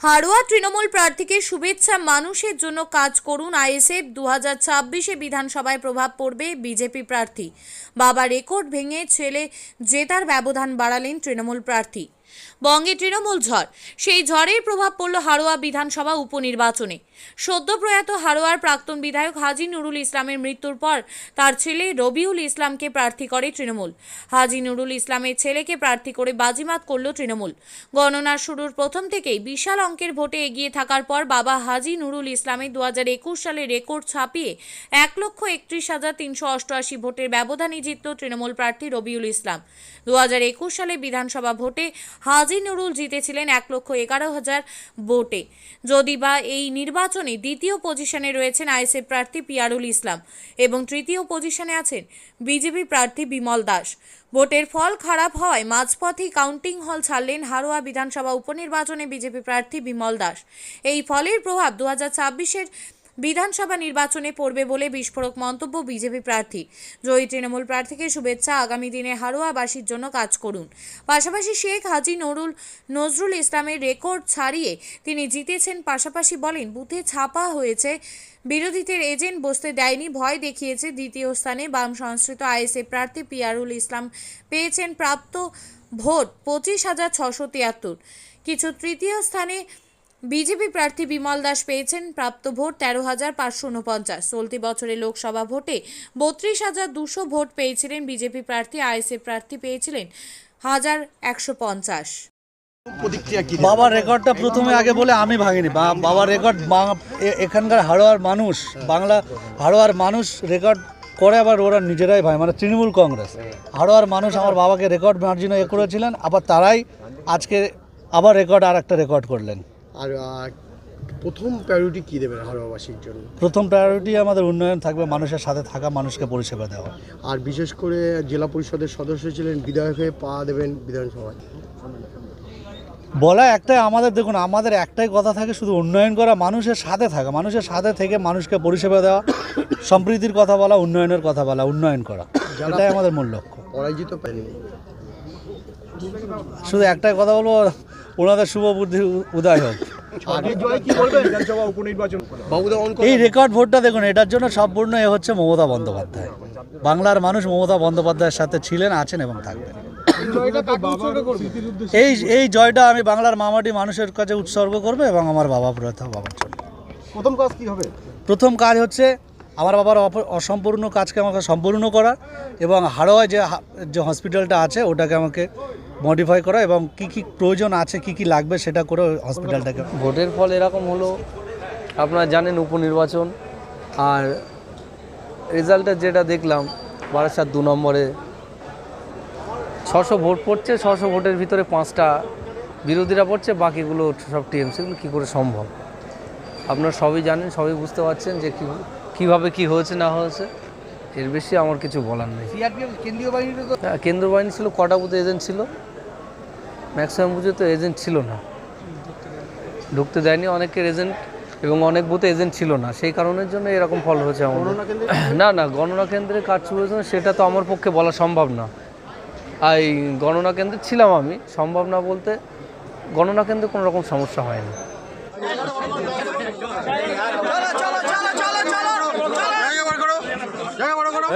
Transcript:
হাড়োয়া তৃণমূল প্রার্থীকে শুভেচ্ছা মানুষের জন্য কাজ করুন আইএসএফ। দু হাজার ছাব্বিশে বিধানসভায় প্রভাব পড়বে বিজেপি প্রার্থী। বাবা রেকর্ড ভেঙে ছেলে জেতার ব্যবধান বাড়ালেন তৃণমূল প্রার্থী। বঙ্গে তৃণমূল ঝড়। সেই ঝড়ের প্রভাব পড়ল হারোয়া বিধানসভা উপনির্বাচনে। সদ্য প্রয়াত হাড়োয়ার প্রাক্তন বিধায়ক হাজি নুরুল ইসলামের মৃত্যুর পর তার ছেলে রবিউল ইসলামকে প্রার্থী করে তৃণমূল। হাজি নুরুল ইসলামের ছেলেকে প্রার্থী করে বাজিমাত করল তৃণমূল। গণনা শুরুর প্রথম থেকেই বিশাল অঙ্কের ভোটে এগিয়ে থাকার পর বাবা হাজি নুরুল ইসলামের দু হাজার একুশ সালে রেকর্ড ছাপিয়ে এক লক্ষ একত্রিশ হাজার তিনশো অষ্টআশি ভোটের ব্যবধানে জিতল তৃণমূল প্রার্থী রবিউল ইসলাম। দু হাজার একুশ সালে বিধানসভা ভোটে হাজি নুরুল জিতেছিলেন এক লক্ষ এগারো হাজার ভোটে। যদি বা এই নির্বাচনে দ্বিতীয় পজিশনে রয়েছেন আইএসএফ প্রার্থী পিয়ারুল ইসলাম এবং তৃতীয় পজিশনে আছেন বিজেপি প্রার্থী বিমল দাস। ভোটের ফল খারাপ হওয়ায় মাঝপথেই কাউন্টিং হল ছাড়লেন হারোয়া বিধানসভা উপনির্বাচনে বিজেপি প্রার্থী বিমল দাস। এই ফলের প্রভাব দু হাজার ছাব্বিশের বিধানসভা নির্বাচনে পড়বে বলে বিস্ফোরক মন্তব্য বিজেপি প্রার্থী। জয়ী তৃণমূল প্রার্থীকে শুভেচ্ছা, আগামী দিনে হারোয়াবাসীর জন্য কাজ করুন। পাশাপাশি শেখ হাজি নুরুল নজরুল ইসলামের রেকর্ড ছাড়িয়ে তিনি জিতেছেন পাশাপাশি বলেন, বুথে ছাপা হয়েছে। বিরোধীদের এজেন্ট বসতে দেয়নি, ভয় দেখিয়েছে দ্বিতীয় স্থানে বাম সংস্কৃত আইএসএ প্রার্থী পিয়ারুল ইসলাম। পেয়েছেন প্রাপ্ত ভোট পঁচিশ হাজার ছশো তিয়াত্তর। কিছু তৃতীয় স্থানে বিজেপি প্রার্থী বিমল দাস পেয়েছেন প্রাপ্ত ভোট তেরো হাজার পাঁচশো উনপঞ্চাশ চলতি বছরের লোকসভা ভোটে বত্রিশ হাজার দুশো ভোট পেয়েছিলেন বিজেপি প্রার্থী আইএসএফ প্রার্থী পেয়েছিলেন হাজার একশো পঞ্চাশ। বাবার রেকর্ডটা প্রথমে আগে বলে আমি ভাঙিনি। বা- বাবার রেকর্ড বাং- এখানকার হাড়োয়ার মানুষ বাংলা হাড়োয়ার মানুষ রেকর্ড করে আবার ওরা নিজেরাই ভাই মানে তৃণমূল কংগ্রেস। হাড়োয়ার মানুষ আমার বাবাকে রেকর্ড মার্জিন এ করেছিলেন আবার তারাই আজকে আবার রেকর্ড আর একটা রেকর্ড করলেন। আর প্রথম প্রায়োরিটি কি দেবেন হারোয়াবাসীর জন্য? প্রথম প্রায়োরিটি আমাদের উন্নয়ন থাকবে মানুষের সাথে থাকা মানুষকে পরিষেবা দেওয়া। আর বিশেষ করে জেলা পরিষদের সদস্য ছিলেন বিধায়ক হয়ে পা দেবেন বিধানসভায়। বলা একটাই আমাদের দেখুন আমাদের একটাই কথা থাকে শুধু উন্নয়ন করা মানুষের সাথে থাকা মানুষের সাথে থেকে মানুষকে পরিষেবা দেওয়া সম্প্রীতির কথা বলা উন্নয়নের কথা বলা উন্নয়ন করা। এটাই আমাদের মূল লক্ষ্য। পরাজিত শুধু একটাই কথা বলব ওনাদের শুভ বুদ্ধি উদয় হোক। এই রেকর্ড ভোটটা দেখুন এটার জন্য সম্পূর্ণ এ হচ্ছে মমতা বন্দ্যোপাধ্যায়। বাংলার মানুষ মমতা বন্দ্যোপাধ্যায়ের সাথে ছিলেন আছেন এবং থাকবেন। এই এই জয়টা আমি বাংলার মামাটি মানুষের কাছে উৎসর্গ করব এবং আমার বাবা প্রথা বাবার জন্য। প্রথম কাজ কি হবে? প্রথম কাজ হচ্ছে আমার বাবার অসম্পূর্ণ কাজকে আমাকে সম্পূর্ণ করা এবং হাড়োয়ায় যে যে হসপিটালটা আছে ওটাকে আমাকে মডিফাই করা এবং কি কি প্রয়োজন আছে, কি কি লাগবে সেটা করে হসপিটালটাকে। ভোটের ফল এরকম হলো, আপনারা জানেন উপনির্বাচন, আর রেজাল্টে যেটা দেখলাম, বারাসাত দু নম্বরে ছশো ভোট পড়ছে, ছশো ভোটের ভিতরে পাঁচটা বিরোধীরা পড়ছে, বাকিগুলো সব টিএমসিগুলো কী করে সম্ভব? আপনারা সবই জানেন, সবই বুঝতে পারছেন যে কী কীভাবে কী হয়েছে না হয়েছে এর বেশি আমার কিছু বলার নেই। কেন্দ্রীয় বাহিনীতে হ্যাঁ কেন্দ্র বাহিনী ছিল কটা বুথে এজেন্ট ছিল? ম্যাক্সিমাম বুঝে তো এজেন্ট ছিল না। ঢুকতে দেয়নি অনেকের এজেন্ট এবং অনেক বুথে এজেন্ট ছিল না। সেই কারণের জন্য এরকম ফল হয়েছে আমাদের। না না গণনা কেন্দ্রে কাজ শুরু হয়েছে সেটা তো আমার পক্ষে বলা সম্ভব না। আর এই গণনা কেন্দ্রে ছিলাম আমি সম্ভব না বলতে গণনা কেন্দ্রে কোনো রকম সমস্যা হয়নি। জায়গা বড় করো